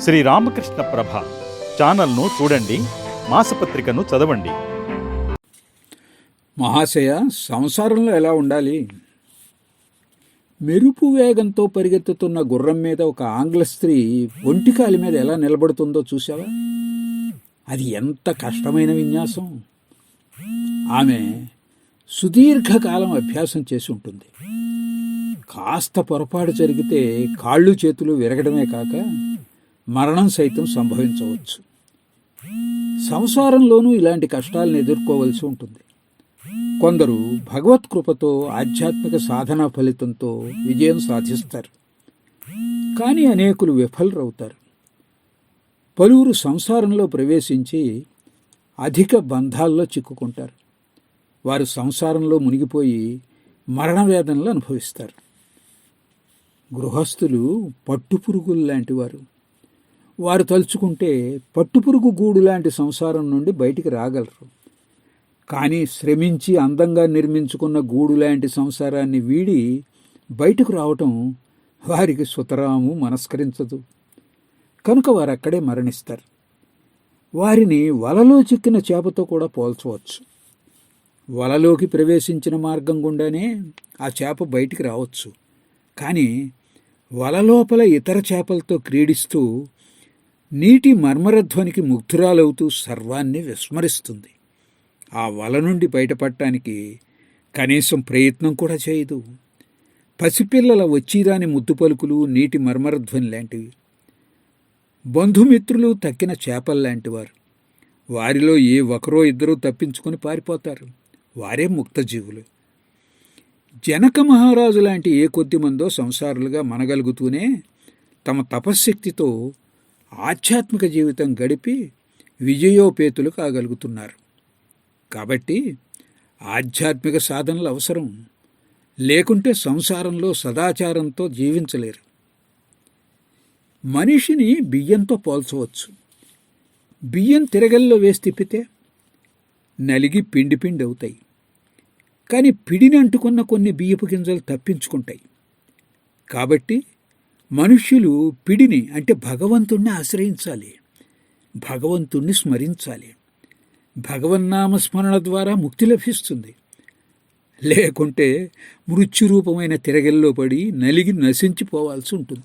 శ్రీ రామకృష్ణ ప్రభ ఛానల్ను చూడండి మాసపత్రికను చదవండి. మహాశయ సంసారంలో ఎలా ఉండాలి? మెరుపు వేగంతో పరిగెత్తుతున్న గుర్రం మీద ఒక ఆంగ్ల స్త్రీ ఒంటికాలి మీద ఎలా నిలబడుతుందో చూసావా అది ఎంత కష్టమైన విన్యాసం! ఆమె సుదీర్ఘకాలం అభ్యాసం చేసి ఉంటుంది. కాస్త పొరపాటు జరిగితే కాళ్ళు చేతులు విరగడమే కాక మరణం సైతం సంభవించవచ్చు. సంసారంలోనూ ఇలాంటి కష్టాలను ఎదుర్కోవలసి ఉంటుంది. కొందరు భగవత్ కృపతో ఆధ్యాత్మిక సాధన ఫలితంతో విజయం సాధిస్తారు. కానీ అనేకులు విఫలరవుతారు. పలువురు సంసారంలో ప్రవేశించి అధిక బంధాల్లో చిక్కుకుంటారు. వారు సంసారంలో మునిగిపోయి మరణవేదనలు అనుభవిస్తారు. గృహస్థులు పట్టుపురుగులు లాంటి వారు తలుచుకుంటే పట్టుపురుగు గూడు లాంటి సంసారం నుండి బయటికి రాగలరు. కానీ శ్రమించి అందంగా నిర్మించుకున్న గూడు లాంటి సంసారాన్ని వీడి బయటకు రావటం వారికి సుతరాము మనస్కరించదు. కనుక వారు అక్కడే మరణిస్తారు. వారిని వలలో చిక్కిన చేపతో కూడా పోల్చవచ్చు. వలలోకి ప్రవేశించిన మార్గం గుండానే ఆ చేప బయటికి రావచ్చు. కానీ వల లోపల ఇతర చేపలతో క్రీడిస్తూ నీటి మర్మరధ్వనికి ముగ్ధురాలవుతూ సర్వాన్ని విస్మరిస్తుంది. ఆ వల నుండి బయటపడటానికి కనీసం ప్రయత్నం కూడా చేయదు. పసిపిల్లల వచ్చిరాని ముద్దు పలుకులు నీటి మర్మరధ్వని లాంటివి. బంధుమిత్రులు తక్కిన చేపల్లాంటివారు వారిలో ఏ ఒకరో ఇద్దరూ తప్పించుకొని పారిపోతారు. వారే ముక్తజీవులు. జనక మహారాజు లాంటి ఏ కొద్దిమందో సంసారులుగా మనగలుగుతూనే తమ తపశ్శక్తితో ఆధ్యాత్మిక జీవితం గడిపి విజయోపేతులు కాగలుగుతున్నారు కాబట్టి ఆధ్యాత్మిక సాధనలు అవసరం. లేకుంటే సంసారంలో సదాచారంతో జీవించలేరు. మనిషిని బియ్యంతో పోల్చవచ్చు. బియ్యం తిరగల్లో వేసి తిప్పితే నలిగి పిండి పిండి అవుతాయి. కానీ పిడిని అంటుకున్న కొన్ని బియ్యపు గింజలు తప్పించుకుంటాయి. కాబట్టి మనుష్యులు పిడిని అంటే భగవంతుణ్ణి ఆశ్రయించాలి. భగవంతుణ్ణి స్మరించాలి. భగవన్నామ స్మరణ ద్వారా ముక్తి లభిస్తుంది. లేకుంటే మృత్యురూపమైన తిరగల్లో పడి నలిగి నశించిపోవాల్సి ఉంటుంది.